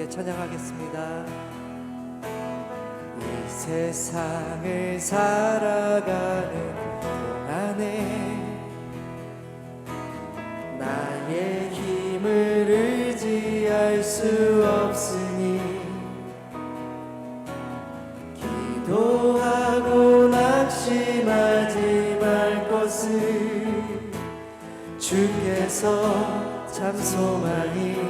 함께 찬양하겠습니다. 이 세상을 살아가는 동안에 나의 힘을 의지할 수 없으니 기도하고 낙심하지 말 것을 주께서 참 소망이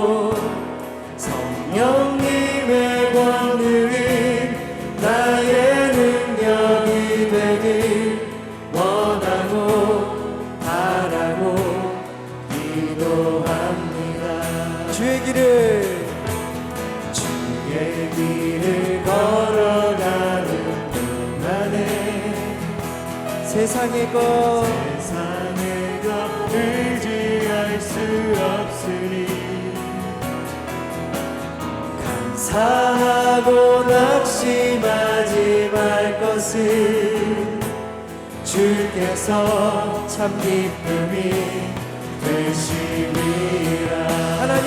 주의 길을. 주의 길을 걸어가는 동안에 세상의 것. 세상의 것 의지할 수 없으니 감사하고 낙심하지 말 것을 주께서 참 기쁨이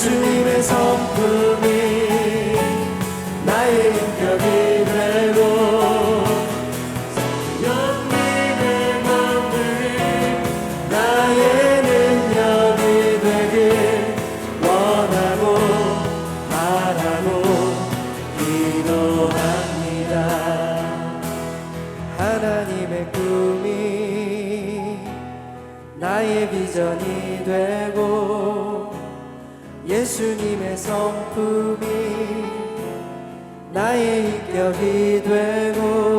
예수님의 성품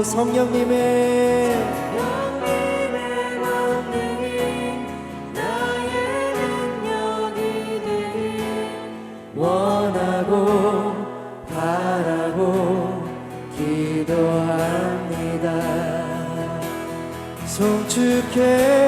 되고 성령님의 원하고 바라고 기도합니다. 송축해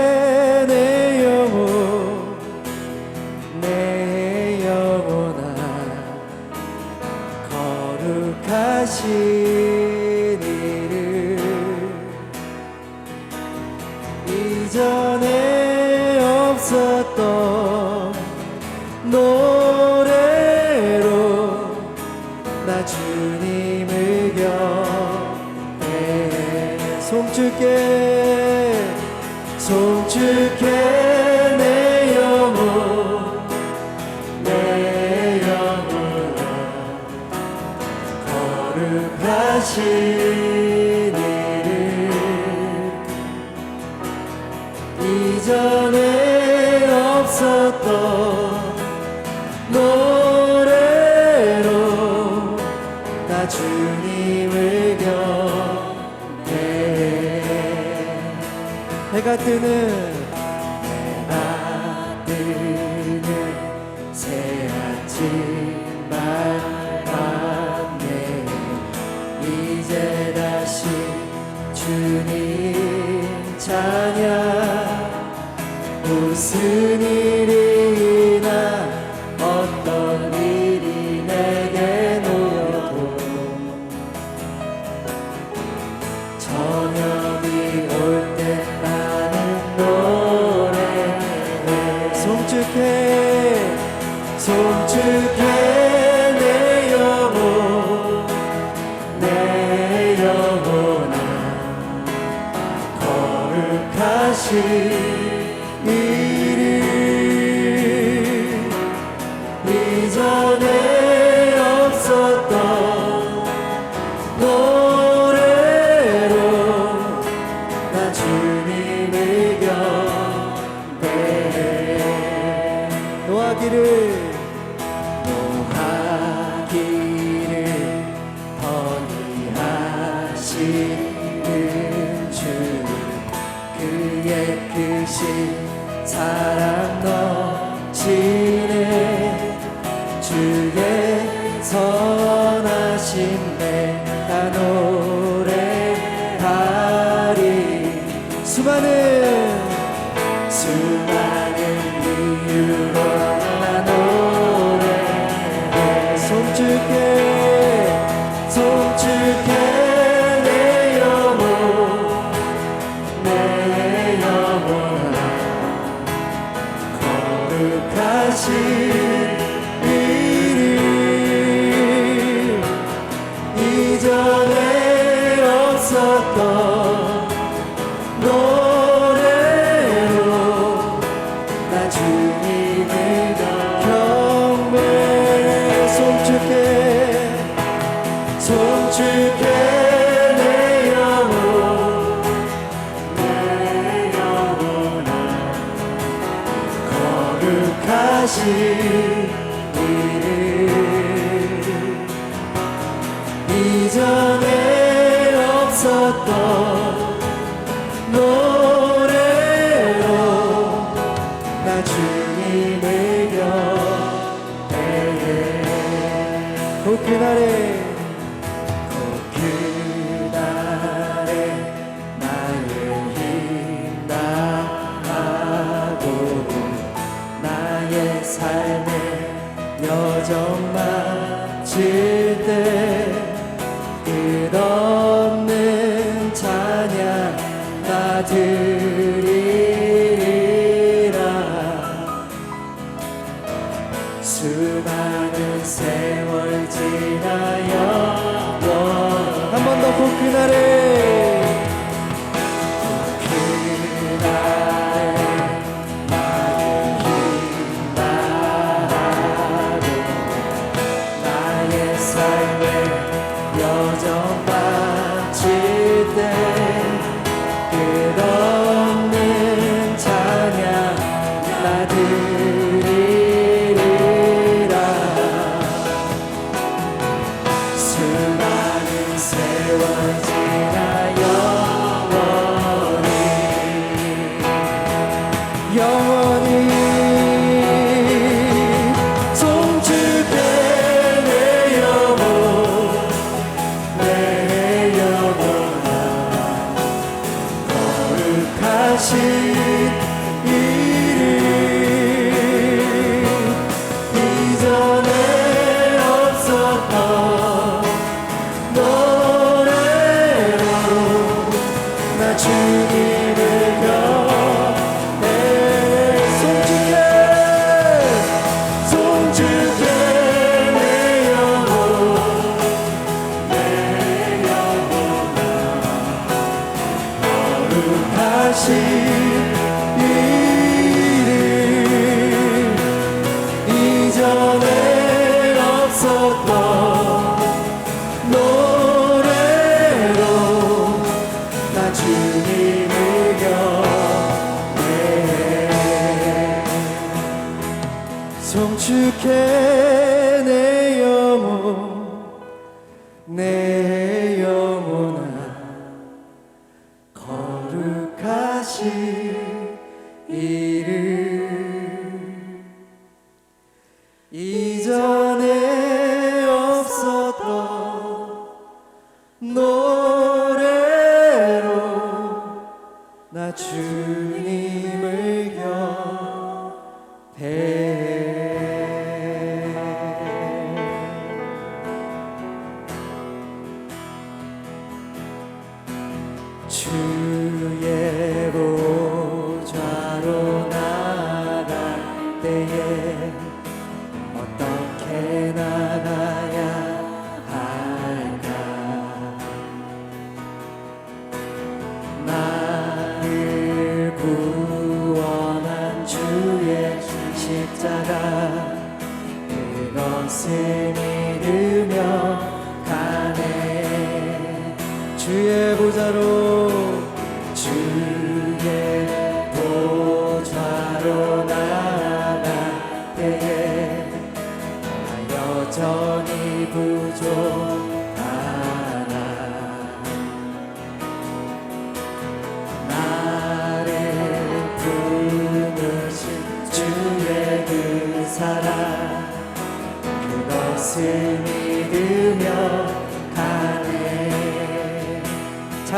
하신 일을 이전에 없었던 노래로 나 주님을 경배해. 해가 뜨는 지는 주 그의 크신 사랑 넘치는 주의 선하심에 여정만 지 하나들 주의 보좌로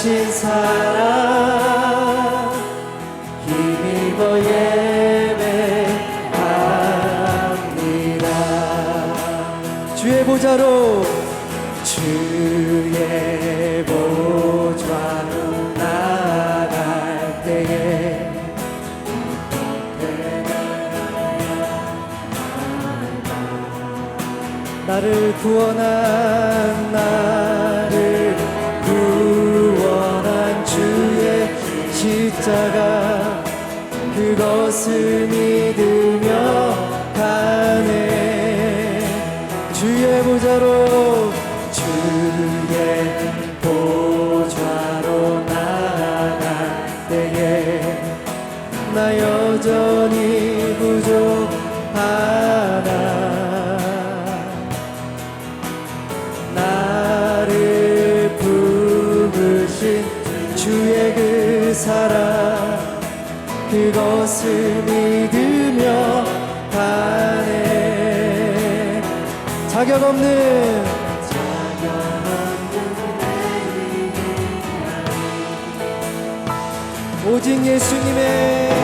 주신 사랑 힘입어 예배합니다. 주의 보좌로 주의 보좌로 나갈 때에 나를 구원하 그것을 믿으며 가네. 자격 없는 오직 예수님의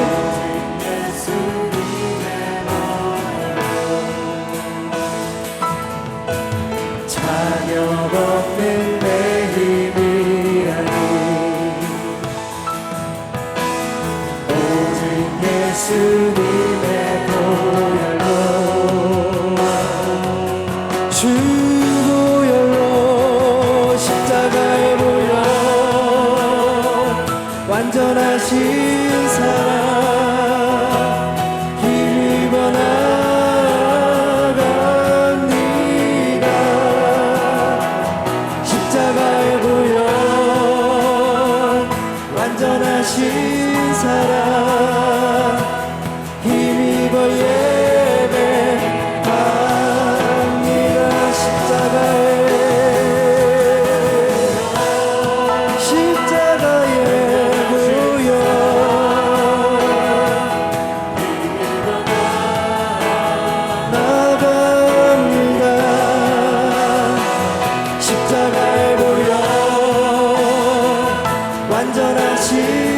간절하신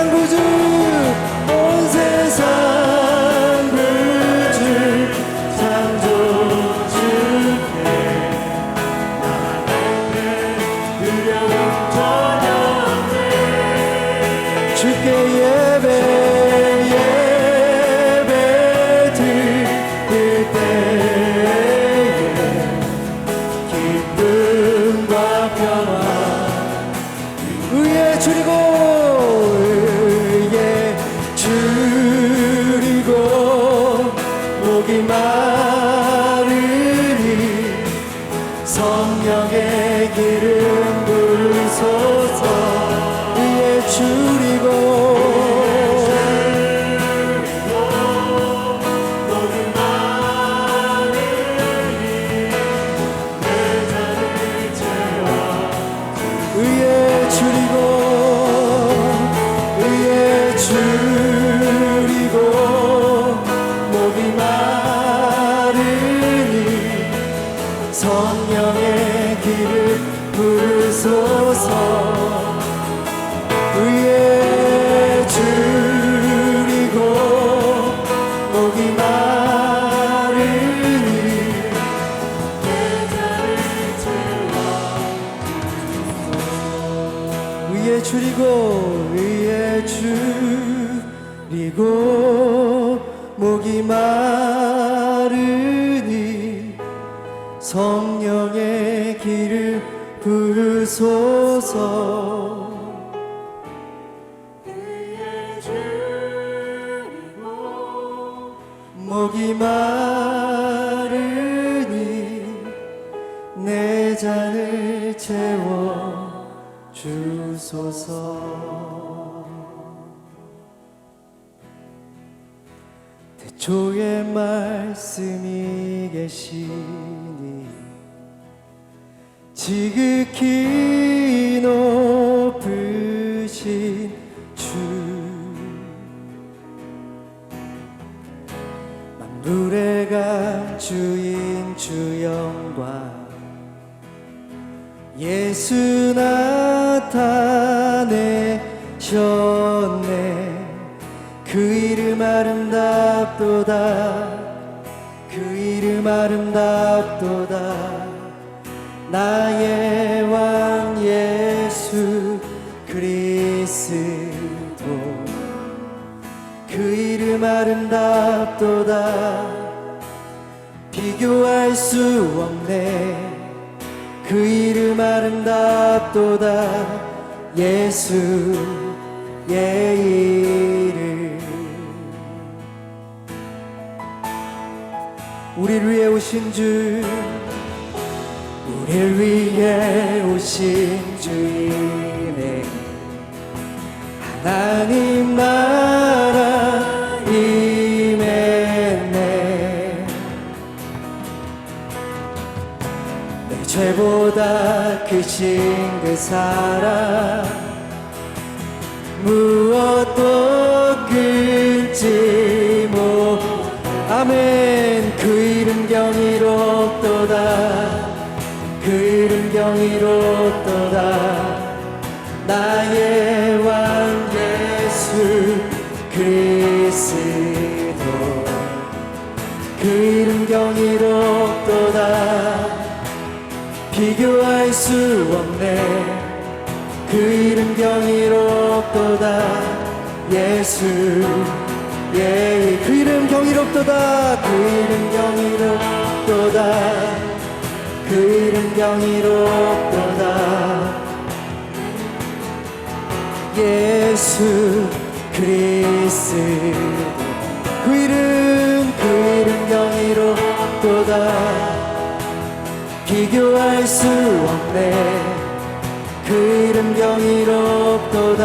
만부족 true 줄이고 목이 마르니 성령의 길을 부소서. 목이 마르니 내 잔을 채워 주소서 대초의 말씀이 계시니 지극히 높으신 주. 만물의 감주인 주 영광 예수 나타내셨네. 그 이름 아름 답도다. 그 이름 아름답도다. 나의 왕 예수 그리스도. 그 이름 아름답도다. 비교할 수 없네. 그 이름 아름답도다. 예수의 이름 우리를 위해 오신 주 우리를 위해 오신 주이네 하나님 나라 임했네 내 죄보다 크신 그 사랑 무엇도 끊지 못 아멘 경이롭도다. 나의 왕 예수 그리스도. 그 이름 경이롭도다. 비교할 수 없네. 그 이름 경이롭도다. 예수 예그 이름 경이롭도다. 그 이름 경이롭도다. 그 이름 경이롭도다 예수 그리스도 그 이름 그 이름 경이롭도다 비교할 수 없네. 그 이름 경이롭도다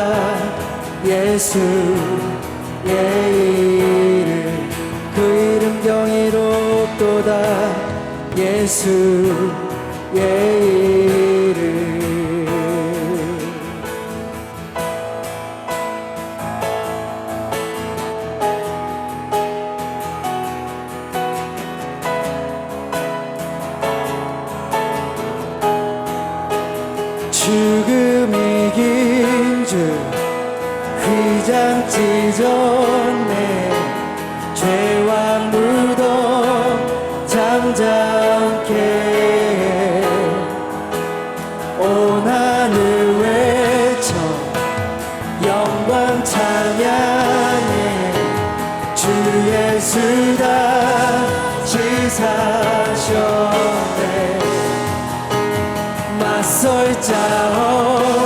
예수 의 이름. 그 이름 경이롭도다 예수 의 자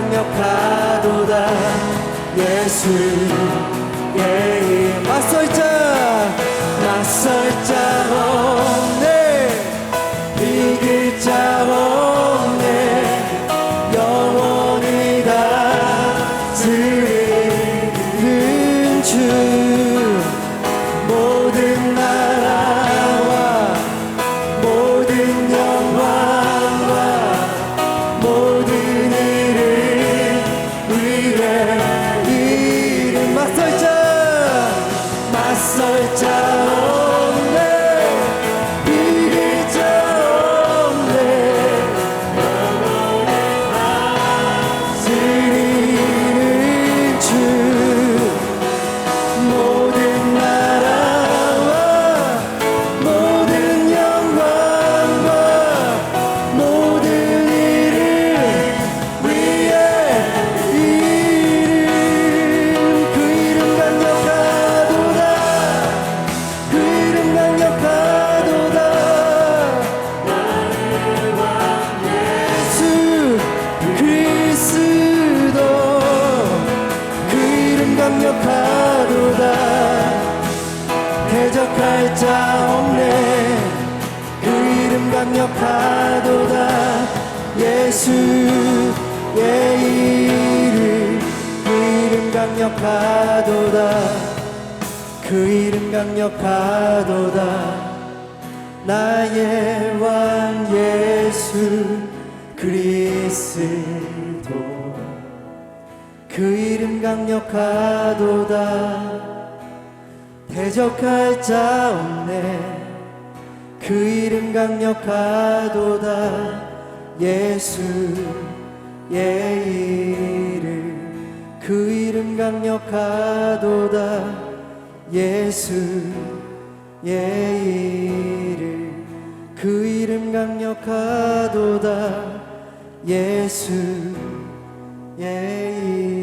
강력하도다. 예수 예 맞설 자 다 강력하도다. 그 이름 강력하도다. 나의 왕 예수 그리스도. 그 이름 강력하도다. 대적할 자 없네. 그 이름 강력하도다. 예수의 이름 그 이름 강력하도다. 예수의 이름. 그 이름 강력하도다. 예수의 이름